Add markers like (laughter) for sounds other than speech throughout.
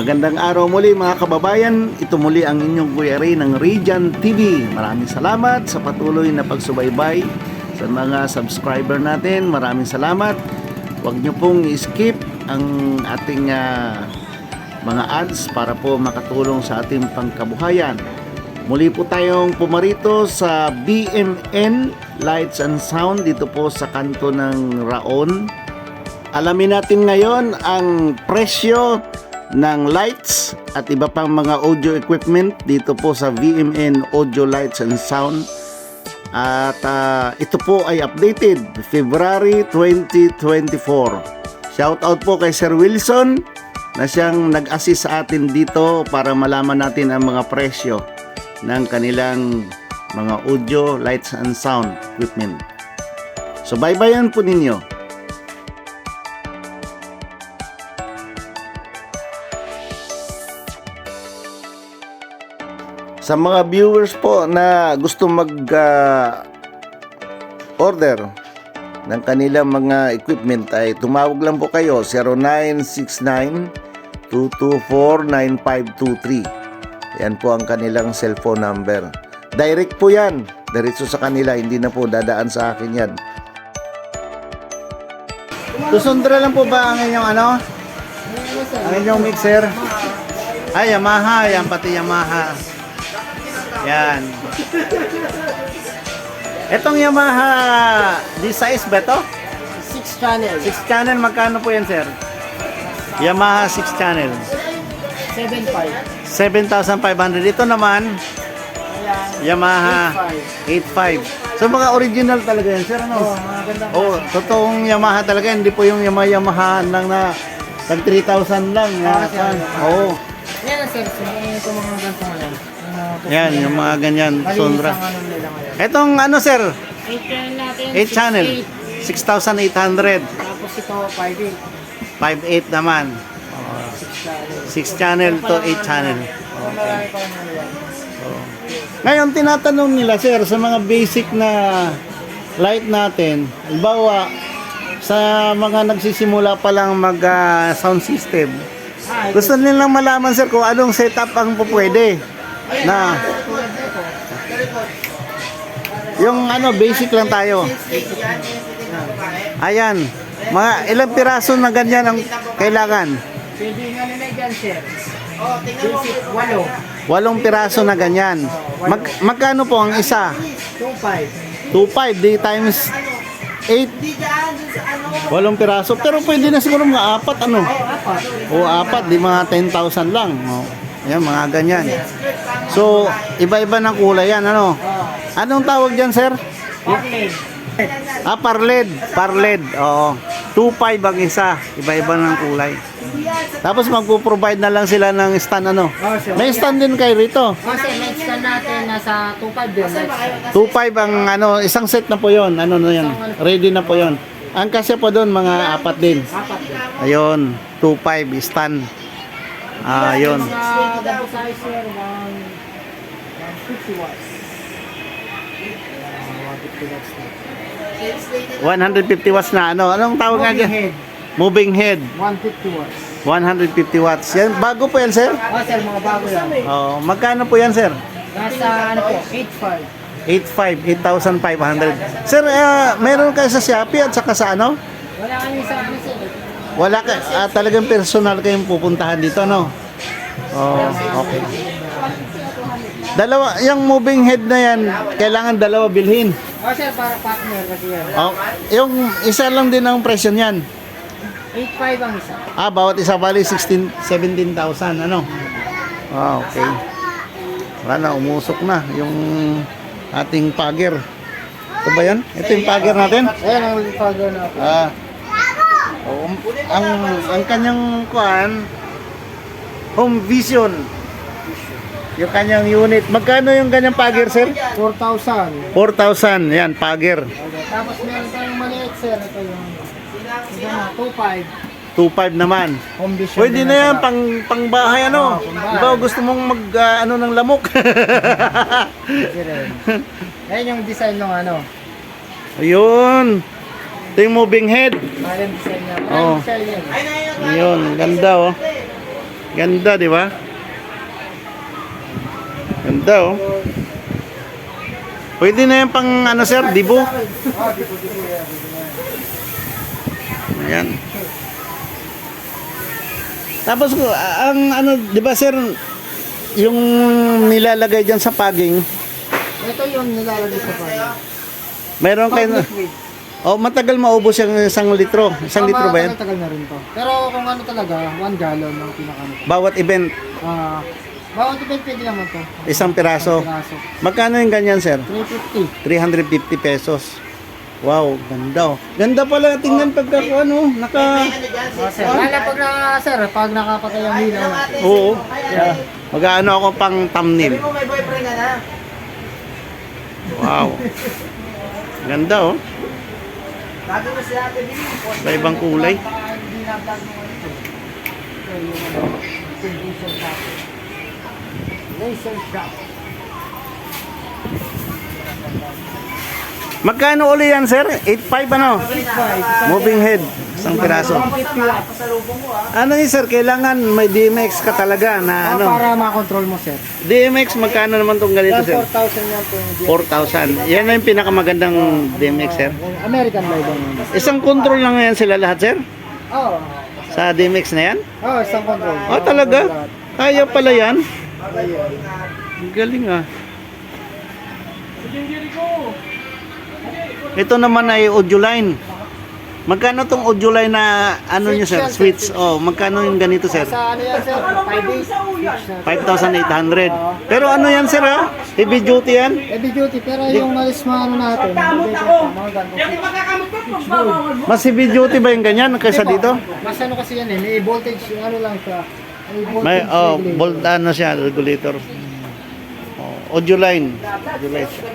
Magandang araw muli mga kababayan. Ito muli ang inyong Kuya Ray ng Radiant TV. Maraming salamat sa patuloy na pagsubaybay sa mga subscriber natin. Maraming salamat. Huwag niyo pong skip ang ating ah, mga ads para po makatulong sa ating pangkabuhayan. Muli po tayong pumarito sa BMN Lights and Sound dito po sa kanto ng Raon. Alamin natin ngayon ang presyo ng lights at iba pang mga audio equipment dito po sa VMN Audio Lights and Sound. At ah, ito po ay updated February 2024. Shout out po kay Sir Wilson na siyang nag-assist sa atin dito para malaman natin ang mga presyo ng kanilang mga audio, lights and sound equipment. So bye-bye po ninyo. Sa mga viewers po na gusto mag ah, order ng kanilang mga equipment ay tumawag lang po kayo 0969-224-9523 yan po ang kanilang cellphone number direct po yan diretso sa kanila hindi na po dadaan sa akin yan Susundra lang po ba ang inyong ano? Ang inyong mixer? Ay, Yamaha. Yan, pati Yamaha. Yan. Etong Yamaha D-size ba to? 6 channel. 6 channel, magkano po yan, sir? Yamaha 6 channel. 7.5. 7,500. Ito naman. Yamaha 85. So, mga original talaga yan, sir, ano? mga ganda. Oh, totoong Yamaha talaga. Hindi po yung Yamaha Yamaha lang na tag 3,000 lang. Ah, Yan. sir. Oo. Yan ang sir. Ito mga ganito. Mga Yan, yung mga ganyan, Sondra. ang ano. Etong ano, sir? 8 channel natin. 8 channel. 6.8. 6,800. Tapos ito 5.8. 5.8 naman. 6 channel. 6 channel to 8 channel. Nila. Ngayon, tinatanong nila, sir, sa mga basic na light natin, halimbawa, sa mga nagsisimula pa lang mag ah, sound system, Ah, gusto nilang malaman, sir, kung anong setup ang pupwede. Na, yung ano, basic lang tayo. Ayan, mga ilang piraso na ganyan ang kailangan. Pwede nga nila dyan sir. Basic 8. Walong piraso na ganyan. Mag, magkano po ang isa? 2.5. 2.5 di times 8 walong piraso pero pwede na siguro mga apat ano o apat di mga 10,000 lang o, yan mga ganyan so iba-iba ng kulay yan ano anong tawag dyan sir? Parlin. ah parled parled oo 2.5 ang isa iba-iba ng kulay tapos magpo-provide na lang sila ng stand ano Oh, may stand din kayo rito Kasi next na natin nasa 2.5 yun. 2.5 ang ano, isang set na po yon Ano na yan? Ready na po yon Ang kasya po doon, mga apat din. Apat din. Ayun, 2.5 stand. Ah, double size sir, 150 watts. Uh, 150 watts na. 150 watts na ano. Anong tawag nga Moving dyan? head, Moving head. 150 watts. 150 watts. Yan, bago po yan, sir? Oh sir, mga bago yan. Oh, magkano po yan, sir? Nasa ano po, 85. 8.5, 8,500. Sir, ah, meron kayo sa Shopee at saka sa ano? Wala kami sa sir. Wala ka, ah, talagang personal kayong pupuntahan dito, no? Oh, okay. Dalawa, yung moving head na yan, kailangan dalawa bilhin. Oh sir, para partner kasi yan. Oh, yung isa lang din ang presyo niyan. 85 ang isa. Ah, bawat isa bali 16, 17,000, ano? Ah, okay. Wala na, umusok na yung ating pager. Ito ba yan? Ito yung pager natin? Ayan ang pag na po. Ah. Oh, ang ang kanyang kuan home vision. Yung kanyang unit. Magkano yung kanyang pager, sir? 4,000. 4,000. Yan, pager. Tapos meron tayong maliit sir. Ito yung ito na, 2.5. 2.5 naman. Pwede na yan ang pang pangbahay ano. Oo, pangbahay. Ikaw gusto mong mag ah, ano ng lamok. Ayan yung design ng ano. Ayun. Ito yung moving head. Maraming design design yan. Ayun, ganda oh. Ganda, di ba? Ganda, oh. Pwede na yan pang, ano, sir, dibo. Ayan. Tapos, ang ano, di ba, sir, yung nilalagay dyan sa paging, Ito yung nilalagay sa pala. mayroon kayo na... Oh, matagal maubos yung isang litro. Isang litro ba yan? Tagal na rin to. Pero kung ano talaga, 1 gallon ang pinakano. Bawat event, Ah, bawat event pwede naman to. isang piraso. Piraso. Magkano yung ganyan, sir? 350. 350 pesos. Wow, ganda oh. Ganda pala tingnan pagka ano, naka Ah, sir. Lalo pag na, sir, pag nakapatay ang natin. Oo. Yeah. Mag-ano ako pang thumbnail. may boyfriend ka na. Wow. Ganda oh. Bago na si Ate Bill. Iba ibang kulay. Shop. Magkano uli yan, sir? 8.5 ano? Moving head. Isang piraso. 50 watts. Ano yun, sir? Kailangan may DMX ka talaga na Ah, ano. para makontrol mo, sir. DMX, magkano naman tong ganito, sir? 4,000 yan po. 4,000. Yan na yung pinakamagandang DMX, sir. American live yan. Isang control lang yan sila lahat, sir? Oo. Sa DMX na yan? Oh, isang control. Ah, talaga? Kaya pala yan? Galing ah. Ito naman ay audio line. Magkano tong audio line na ano nyo sir? Yan, Oh, magkano yung ganito sir? Sa ano yan, sir? 5 days. 5,800. Pero ano yan sir ha? Heavy duty yan? Heavy duty, pero yung malis mo ano natin. Mas heavy duty ba yung ganyan kaysa dito? Mas ano kasi yan eh, may voltage, yung ano lang siya. May oh, regulator. bolt ano siya, regulator. Oh, audio line. Audio line siya.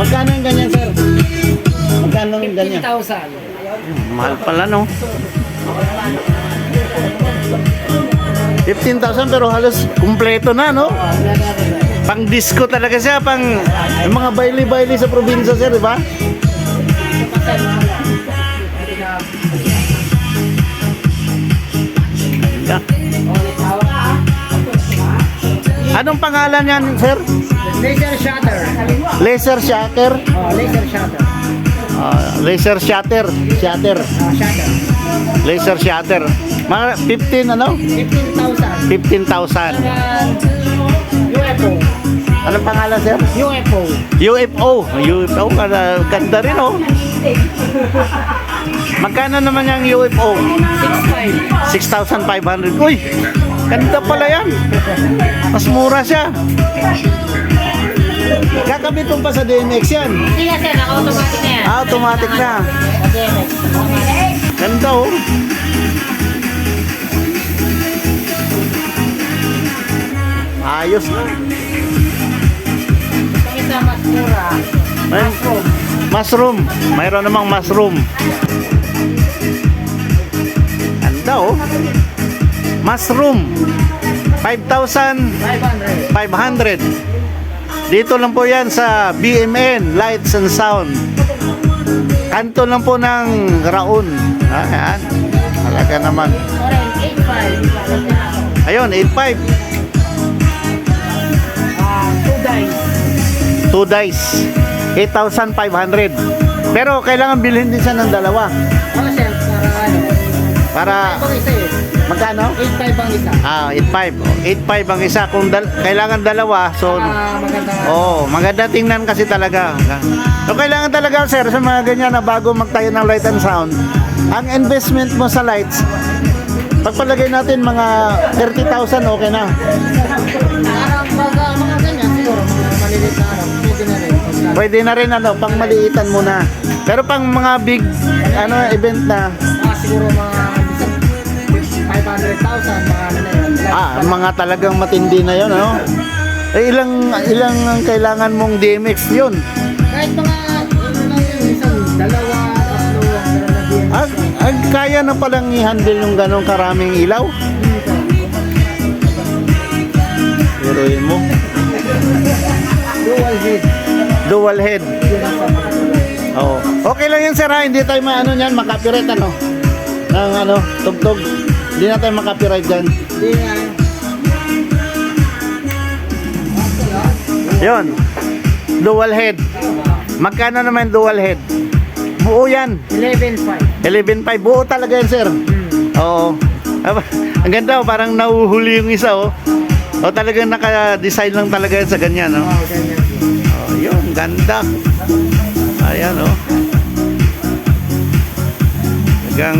Magkano yung ganyan, sir? Magkano yung ganyan? 15,000. Mahal pala, no? 15,000 pero halos kumpleto na, no? Pang disco talaga siya, pang yung mga baili-baili sa probinsya, sir, di ba? Anong pangalan yan, sir? Laser shutter. Laser shatter? Oh, laser shutter. Ah, laser shatter. Shatter. Ah, shutter. Laser shatter. Mga 15 ano? 15,000. 15,000. And UFO. Anong pangalan, sir? UFO. UFO. UFO, ganda, ganda rin, oh. Magkano naman yung UFO? 6,500. 6,500. Uy! Ganda pala yan. Mas mura siya. Kakabit mo pa sa DMX yan. Hindi nga sir, naka-automatic na yan. Ah, automatic na. Okay. Ganda, oh. Ayos na. Isa mas mura. May, mushroom. Mayroon namang mushroom. Ganda oh. Mushroom. 5,500. 500. Dito lang po yan sa BMN, Lights and Sound. Kanto lang po ng Raon. Ayan. Talaga naman. 8.5. Ayun, 8,500. Ah, two dice. Two dice. 8,500. Pero kailangan bilhin din siya ng dalawa. Para ano? Para, eh. Magkano? 8,500 ang isa. Ah, 8.5. 8.5 ang isa. Kung dal- kailangan dalawa, so... Ah, maganda. Oh, maganda tingnan kasi talaga. So, kailangan talaga, sir, sa mga ganyan na bago magtayo ng light and sound, ang investment mo sa lights, pagpalagay natin mga 30,000, okay na. Parang pag ah, mga ganyan, siguro mga maliliit na araw, pwede na rin. Pagka- Pwede na rin, ano, pang maliitan muna. Pero pang mga big, ano, event na, Ah, siguro mga 500,000, mga ano na yun. ah, mga talagang matindi na yon ano? Eh, ilang, ilang ang kailangan mong DMX yun? Kahit mga, isang dalawa, tatlo, ag, kaya na palang i-handle yung ganong karaming ilaw? Biruin mo. Dual head. Dual head. Oo. Okay lang yun, sir, ha? Hindi tayo maano niyan, makapiright, ano? Ng ano, tugtog. Hindi na tayo makapiright dyan. Hindi. Yun. Dual head. Magkano naman dual head? Buo yan. 11.5. 11.5. Buo talaga yan, sir. Hmm. Oo. Ang ganda, oh, parang nahuhuli yung isa, oh. O talagang naka-design lang talaga yan sa ganyan, no? Oo, ganyan. Oh, yun, ganda. Ayan, oh. Hanggang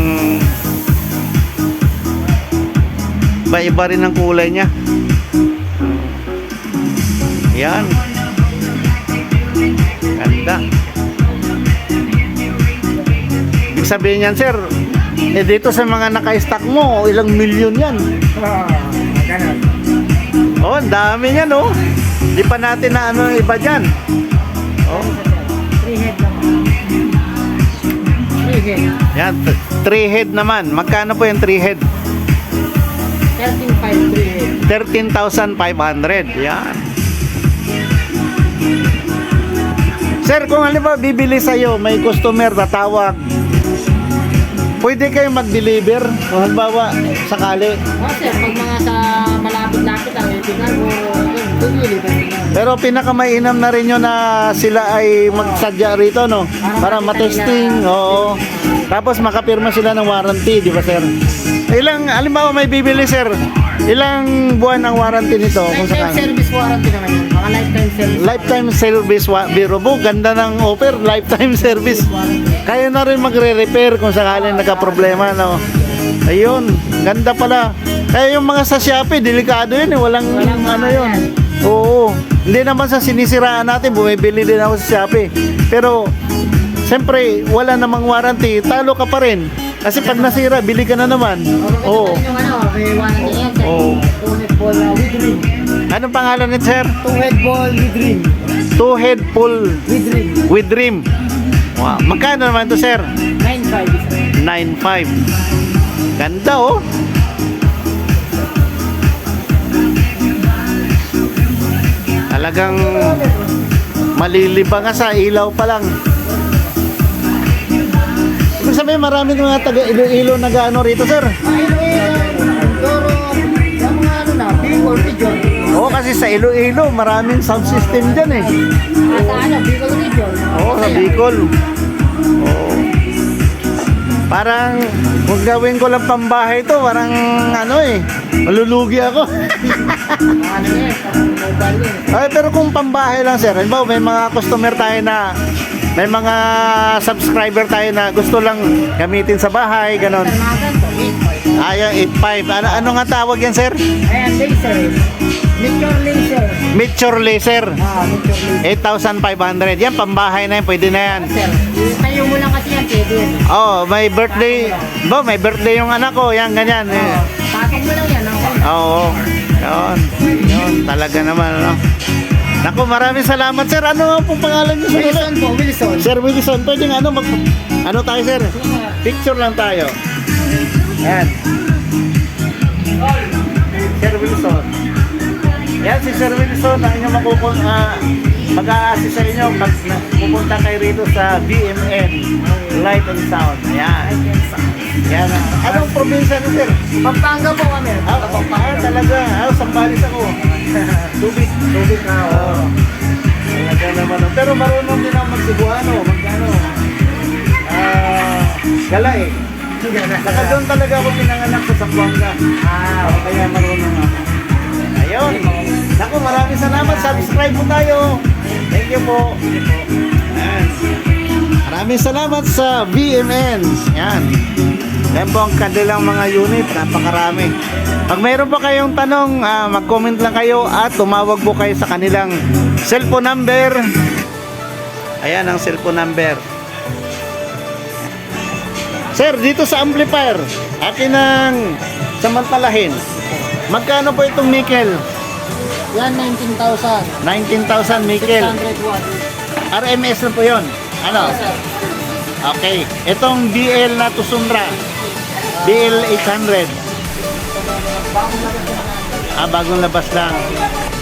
iba-iba rin ang kulay niya. Yan. Ganda. Ibig sabihin yan, sir, eh dito sa mga naka-stock mo, ilang milyon yan. Oo, ganun. Oh, ang dami niyan, oh. Di pa natin na ano iba dyan. Oh. Three head naman. Three head. Yan, 3 head naman. Magkano po yung 3 head? 13.5 three head. 13,500. Yan. Sir, kung halimbawa bibili sa'yo, may customer tatawag, pwede kayo mag-deliver? Kung halimbawa, sakali. Oh, sir, pag mga sa malapit-lapit ang ba nila? Pero pinakamainam na rin yun na sila ay magsadya rito, no? Para matesting, oo. Tapos makapirma sila ng warranty, di ba, sir? Ilang, halimbawa may bibili, sir. Ilang buwan ang warranty nito? Kung Lifetime sakali? service warranty naman yun. Mga lifetime service. Lifetime service wa biro po, ganda ng offer, lifetime (laughs) service. Kaya na rin magre-repair kung sakaling nagka-problema, no. Ayun, ganda pala. Kaya yung mga sa Shopee, delikado yun, eh. walang, Walang ano mga yun. yan. Oo, hindi naman sa sinisiraan natin, bumibili din ako sa Shopee. Pero, siyempre, wala namang warranty, talo ka pa rin. Kasi pag nasira, bili ka na naman. Oo. Oo. Yung ano, warranty yan. Oo. Two head ball uh, with ring. Anong pangalan nito, sir? Two head ball with ring. Two head pull With ring. with rim. Wow. Magkano naman to, sir? 9.5 is 9.5. Ganda oh. Talagang malilibang ka sa ilaw pa lang. Ibig sabihin marami mga taga Iloilo na gaano rito sir. Oo kasi sa Iloilo maraming sound system dyan eh. At ano, Bicol region. Oo sa Bicol. Oo. Parang kung gawin ko lang pambahay to, parang ano eh, malulugi ako. Ano sa. Ay, pero kung pambahay lang sir, halimbawa may mga customer tayo na may mga subscriber tayo na gusto lang gamitin sa bahay, ganon. Mga ganito, 8.5. Ayaw 85. Ano ano nga tawag yan, sir? Ayan, laser. Mature laser. Mature laser. Ah, laser. 8,500. Yan, pambahay na yan. Pwede na yan. Sir, tayo mo lang kasi yan, pwede. Oh, may birthday. Bo, may birthday yung anak ko. Yan, ganyan. Oh, Patong mo lang yan. Ako. Oo. Yun. Yun. Talaga naman, ano. Naku, maraming salamat, sir. Ano nga pong pangalan niyo, sir? Wilson po, Wilson. Sir Wilson, pwede nga ano, mag, ano tayo, sir? Picture lang tayo. Yan. Sir Wilson. Yan si Sir Wilson ang inyong makukul uh, mag-a-assist sa inyo pag pupunta kayo rito sa BMN Light and Sound. Ayan. Yan. Anong probinsya ni Sir? Pampanga po kami. Ah, ah, talaga. Ah, Sambales ako. (laughs) Tubig. Tubig na. Oh. Talaga naman. Pero marunong din ako mag-Cebuano. Mag-ano. Ah, gala eh. Saka doon talaga ako pinanganak sa Zamboanga. Ah, kaya marunong ako. Ayun. Naku, maraming salamat. Subscribe po tayo. Thank you po. Maraming salamat sa BMN. Yan. Yan po ang kanilang mga unit. Napakarami. Pag mayroon pa kayong tanong, ah, mag-comment lang kayo at tumawag po kayo sa kanilang cellphone number. Ayan ang cellphone number. Sir, dito sa amplifier, akin ang samantalahin. Magkano po itong nickel? Yan, 19,000. 19,000 nickel. 600 watts. RMS na po yon. Ano? Sir, Okay. Itong BL na Tusunra. BL 800. Ah, bagong labas lang.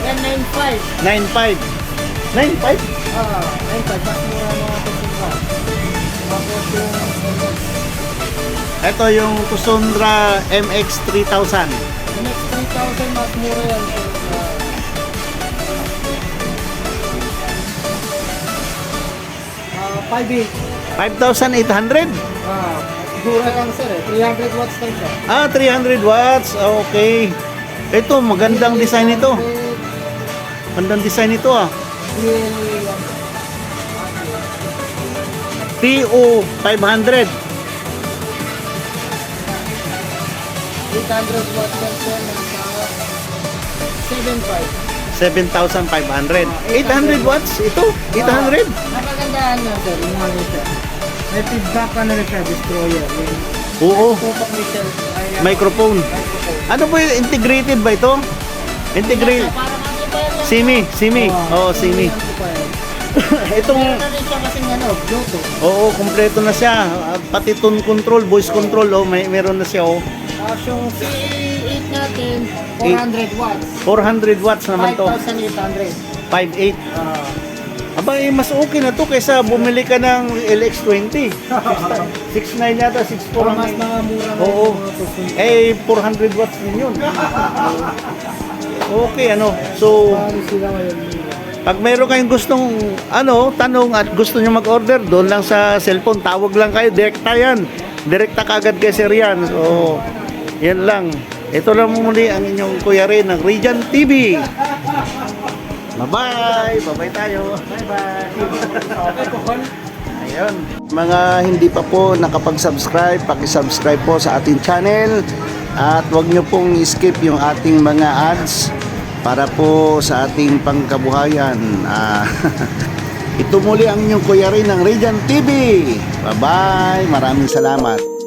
yan, 9.5. 9.5. 9.5? Ah, ayun pa, mas mura mga MX. Ito yung Tusundra MX 3000. MX 3000, mas mura yan. 5,800? Ah, mura lang sir eh. 300 watts lang siya. Ah, 300 watts. Okay. Ito, magandang design ito. Magandang design ito ah. TO 500. 800 watts lang siya. Nasa 7.5. 7,500. 800 watts ito? 800? Niya sir, yung nito. May feedback ka na rin siya, destroyer. Yung Oo. tutok ni sir ay ano, Microphone. microphone. Ano po yung integrated ba ito? Integrated. Parang ano ba yan? Simi, Simi. Oo, Simi. amplifier. (coughs) Itong Meron na rin siya kasing ano, Bluetooth. Oo, kompleto na siya. Ah, Pati tone control, voice control, oh, may meron na siya oh. Tapos yung C8 natin, 400 watts. 400 watts naman to. 5,800. 5.8. Ah, Aba, eh, mas okay na to kaysa bumili ka ng LX20. 6.9 (laughs) yata, 6.4 para mas mga mura na Oo. Eh, 400 watts din yun. (laughs) Okay, ano. So, pag mayroon kayong gustong, ano, tanong at gusto nyo mag-order, doon lang sa cellphone, tawag lang kayo, direkta yan. Direkta kagad kay Sir Yan. So, yan lang. Ito lang muli ang inyong Kuya Rin ng Region TV. (laughs) Bye-bye! Bye-bye tayo. Bye-bye. (laughs) Ayun. Mga hindi pa po nakapag-subscribe, paki-subscribe po sa ating channel at huwag nyo pong skip yung ating mga ads para po sa ating pangkabuhayan. Ah, (laughs) ito muli ang inyong kuya rin ng Region TV. Bye-bye. Maraming salamat.